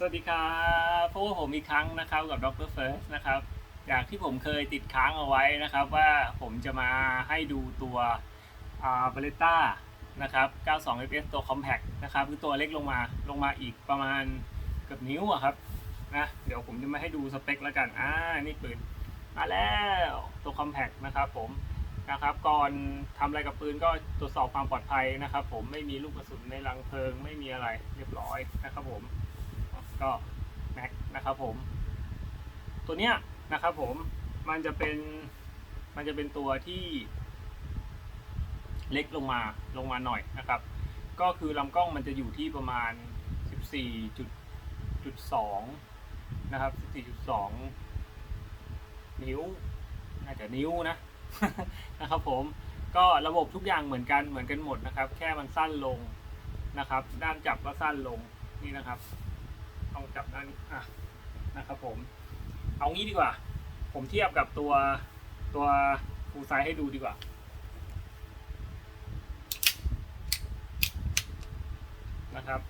สวัสดีครับพบกับผมอีกครั้งนะครับกับดรเฟิร์สนะครับอย่างที่ผมเคยติดค้างเอาไว้นะครับ ว่าผมจะมาให้ดูตัวเบเลต้านะครับ 92 fs ตัว compact นะครับคือตัวเล็กลงมาลงมาอีกประมาณเกือบนิ้วอะครับนะเดี๋ยวผมจะมาให้ดูสเปคแล้วกันอ่านี่ปืนมาแล้วตัว compact นะครับผมนะครับก่อนทำอะไรกับปืนก็ตรวจสอบความปลอดภัยนะครับ ผมไม่มีลูกกระสุนในรังเพลิงไม่มีอะไรเรียบร้อยนะครับผม ก็แม็กนะครับผม ตัวเนี้ยนะครับผมมันจะเป็นมันจะเป็นตัวที่ เล็กลงมาลงมาหน่อยนะครับ ก็คือลำกล้องมันจะอยู่ที่ประมาณ 14.2นะครับ14.2 นิ้วน่าจะนิ้วนะนะครับผมก็ระบบทุกอย่างเหมือนกันเหมือนกันหมดนะครับ แค่มันสั้นลงนะครับ ด้านจับก็สั้นลงนี่นะครับ้องจับด้านนี้อะนะครับผม เอางี้ดีกว่า ผมเทียบกับตัวตัวฟูไซให้ดูดีกว่า นะครับ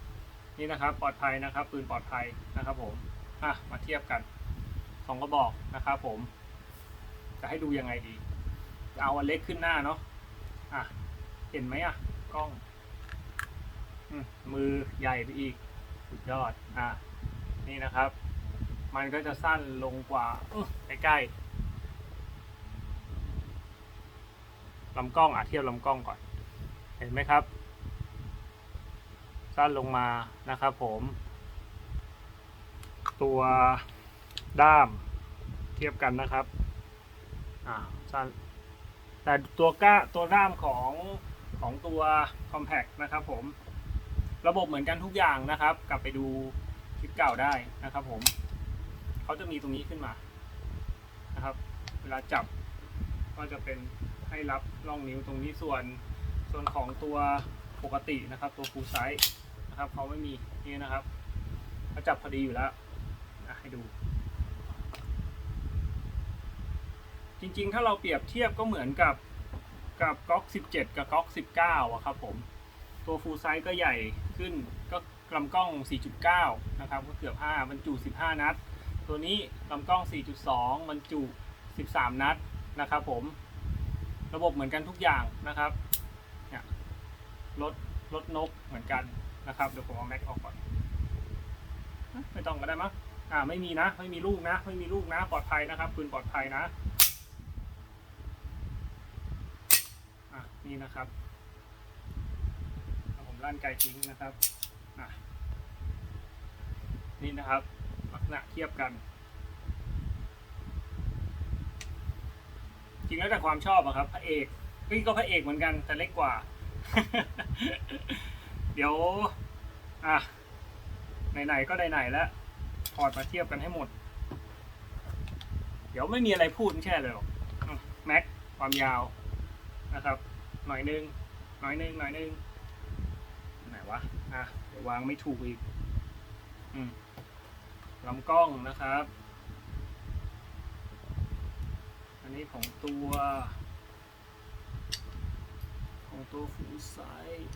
นี่นะครับปลอดภัยนะครับปืนปลอดภัยนะครับผมอะมาเทียบกันสองกระบอกนะครับผม จะให้ดูยังไงดีจะเอาอันเล็กขึ้นหน้าเนาะอะเห็นไหมอะกล้องอมมือใหญ่ไปอีก สุดยอด อะ นี่นะครับ มันก็จะสั้นลงกว่าใกล้ๆลำกล้องอะเทียบลำกล้องก่อน เห็นไหมครับ สั้นลงมานะครับผม ตัวด้ามเทียบกันนะครับ อ่าสั้นแต่ตัวก้าตัวด้ามของของตัว compact นะครับผม ระบบเหมือนกันทุกอย่างนะครับ กลับไปดูคลิปเก่าได้นะครับ ผมเขาจะมีตรงนี้ขึ้นมานะครับ เวลาจับก็จะเป็นให้รับร่องนิ้วตรงนี้ส่วนส่วนของตัวปกตินะครับ ตัว full size นะครับเขาไม่มีนี่นะครับเขาจับพอดีอยู่แล้วให้ดู จริงๆ ถ้าเราเปรียบเทียบก็เหมือนกับกับก๊อก 17 กับก๊อก 19อะครับผม ตัวฟูลไซส์ก็ใหญ่ขึ้นก็ลำกล้อง 4.9 นะครับ ก็เกือบ 5 บรรจุ 15 นัด ตัวนี้ลำกล้อง 4.2 บรรจุ 13 นัดนะครับผม ระบบเหมือนกันทุกอย่างนะครับเนี่ยรถรถนกเหมือนกันนะครับ เดี๋ยวผมเอาแม็กออกก่อน ไม่ต้องก็ได้มั้งอ่า ไม่มีนะ ไม่มีลูกนะ ไม่มีลูกนะ ปลอดภัยนะครับปืนปลอดภัยนะ อะ นี่นะครับ ลั่นไกลทิ้งนะครับนี่นะครับ ลักษณะเทียบกัน จริงแล้วแต่ความชอบอะครับ พระเอกนี่ก็พระเอกเหมือนกันแต่เล็กกว่า เดี๋ยว อะ ไหนๆก็ไหนๆแล้วถอดมาเทียบกันให้หมด เดี๋ยวไม่มีอะไรพูดไม่ใช่เลยหรอกแม็กความยาวนะครับ หน่อยนึง หน่อยนึง หน่อยนึง วะ อะเดี๋ยววางไม่ถูกอีก อืมลำกล้องนะครับ อันนี้ของตัว ของตัวฟูไซส์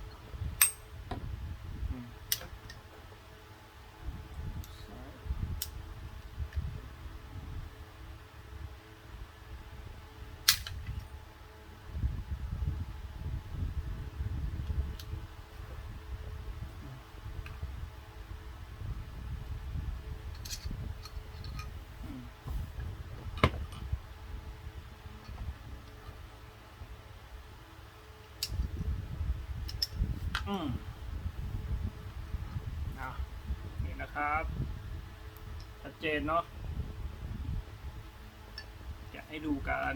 อืม Full size อืมอะนี่นะครับชัดเจนเนาะอยากให้ดูกัน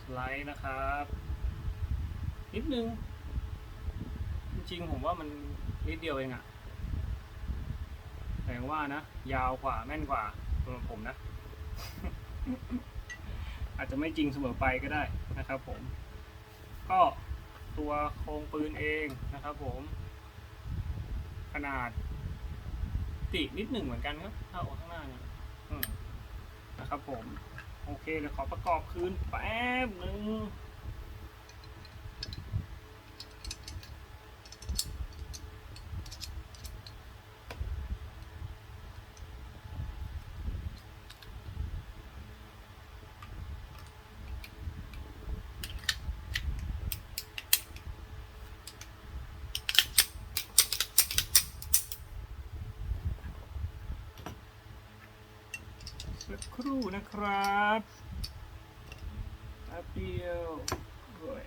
สไลด์นะครับ นิดนึง จริงๆ ผมว่ามันนิดเดียวเองอะแต่ว่านะ ยาวกว่าแม่นกว่าสำหรับผมนะ อาจจะไม่จริงเสมอไปก็ได้นะครับผม ก็ตัวโครงปืนเองนะครับผม ขนาดตินิดหนึ่งเหมือนกันครับเท่าข้างหน้าเนี่ยนะครับผม โอเคเดี๋ยวขอประกอบคืนแป๊บหนึ่ง ครู่นะครับแป๊บเดียวโอ้ย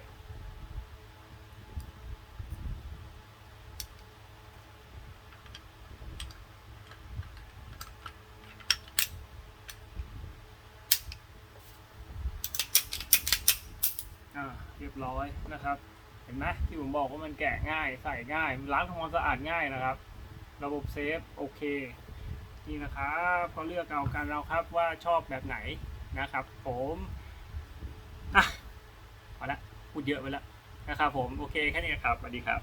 อ่าเรียบร้อยนะครับ เห็นไหมที่ผมบอกว่ามันแกะง่ายใส่ง่ายล้างทำความสะอาดง่ายนะครับ ระบบเซฟโอเค นี่นะครับก็เลือกเอากันเราครับว่าชอบแบบไหนนะครับ ผมอะพอละพูดเยอะไปแล้วนะครับผมโอเคแค่นี้ครับสวัสดีครับ